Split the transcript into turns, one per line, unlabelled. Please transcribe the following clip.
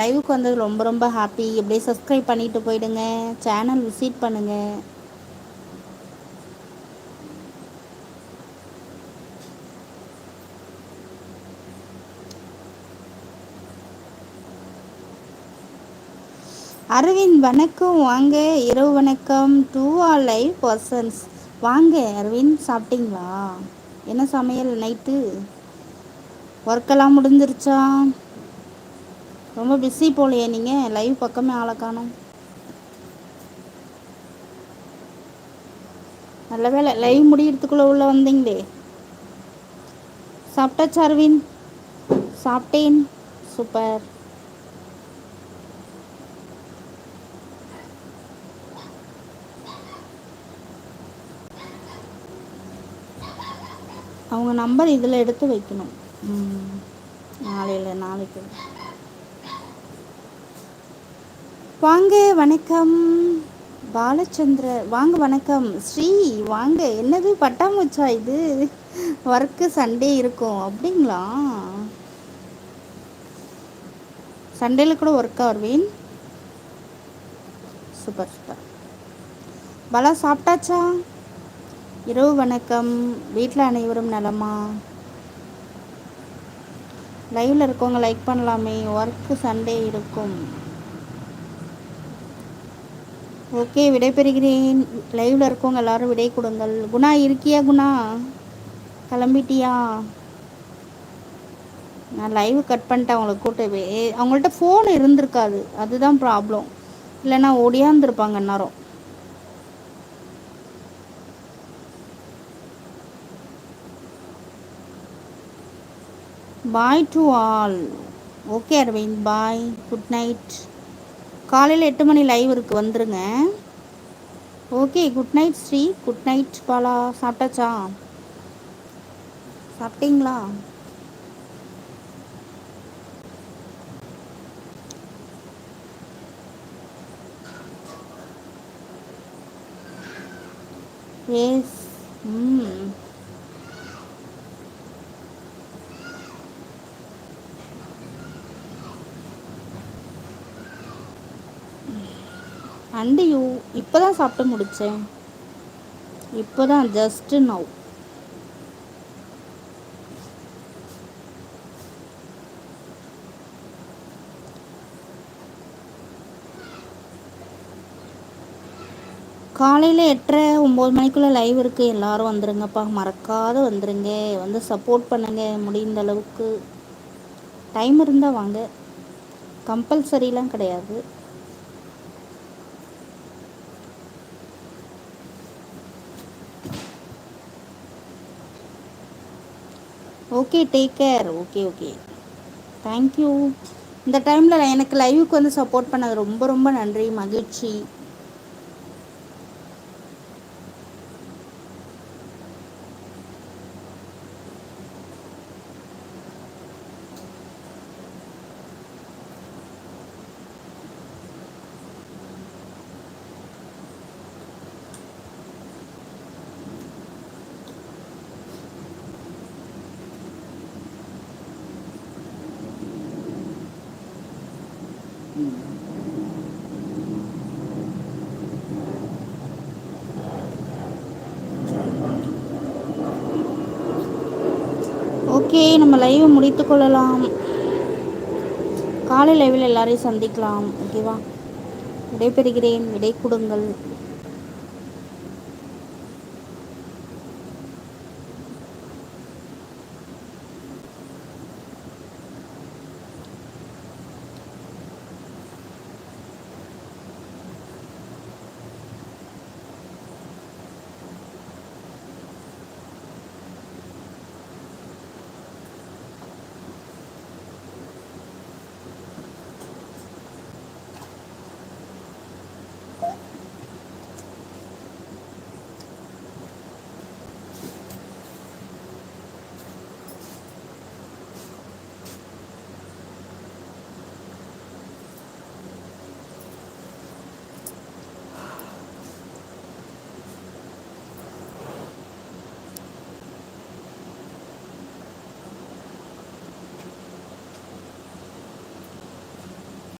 லைவுக்கு வந்தது ரொம்ப ரொம்ப ஹாப்பி அப்படியே சப்ஸ்கிரைப் பண்ணிட்டு போயிடுங்க. சேனல் விசிட் பண்ணுங்க. அரவிந்த் வணக்கம். வாங்க. இரவு வணக்கம் டூ ஆர் லைவ் பர்சன்ஸ் வாங்க அரவிந்த் சாப்பிட்டீங்களா? என்ன சமையல் நைட்டு ஒர்க்கெல்லாம் முடிஞ்சிருச்சா? ரொம்ப பிஸி போலையே நீங்கள் லைவ் பக்கமே ஆளை காணும். நல்ல வேலை லைவ் முடியறதுக்குள்ளே உள்ளே வந்தீங்களே. சாப்பிட்டாச்சா அரவிந்த்? சாப்பிட்டேன். சூப்பர் அவங்க நம்பர் இதில் எடுத்து வைக்கணும். நாளையில் நாளைக்கு. வாங்க வணக்கம். பாலச்சந்திர வாங்க வணக்கம். ஸ்ரீ வாங்க. என்னது பட்டாமூச்சா இது? ஒர்க்கு சண்டே இருக்கும். அப்படிங்களா? சண்டேல கூட ஒர்க்கா வருவேன். சூப்பர் சூப்பர் பாலா சாப்பிட்டாச்சா? இரவு வணக்கம். வீட்டில் அனைவரும் நலமா? லைவில் இருக்கவங்க லைக் பண்ணலாமே. ஒர்க்கு சண்டே இருக்கும். ஓகே விடைபெறுகிறேன். லைவில் இருக்கவங்க எல்லாரும் விடை கொடுங்கள். குணா இருக்கியா குணா? கிளம்பிட்டியா? நான் லைவ் கட் பண்ணிட்டேன் அவங்கள கூட்டவே அவங்கள்ட்ட ஃபோன் இருந்திருக்காது. அதுதான் ப்ராப்ளம் இல்லைன்னா ஓடியாந்துருப்பாங்க நேரம் bye to all okay Aravind. Bye good night காலையில் எட்டு மணி லைவ் இருக்குது வந்துருங்க. Okay good night Sri. Good night Bala. சாப்பிட்டாச்சா? சாப்பிட்டீங்களா? எஸ் ம். அண்டு யூ இப்போ தான் சாப்பிட்டு முடித்தேன் இப்போ தான் ஜஸ்ட்டு நவ் காலையில் எட்டரை ஒம்பது மணிக்குள்ளே லைவ் இருக்குது எல்லாரும் வந்துருங்கப்பா. மறக்காத வந்துருங்க. வந்து சப்போர்ட் பண்ணுங்க. முடிந்த அளவுக்கு. டைம் இருந்தால் வாங்க. கம்பல்சரிலாம் கிடையாது. Okay take care okay okay thank you இந்த டைமில் எனக்கு லைவுக்கு வந்து சப்போர்ட் பண்ணது ரொம்ப ரொம்ப நன்றி. மகிழ்ச்சி. ஓகே நம்ம லைவ் முடித்து கொள்ளலாம். காலை லைவில் எல்லாரையும் சந்திக்கலாம். ஓகேவா? விடைபெறுகிறேன். விடை கொடுங்கள்.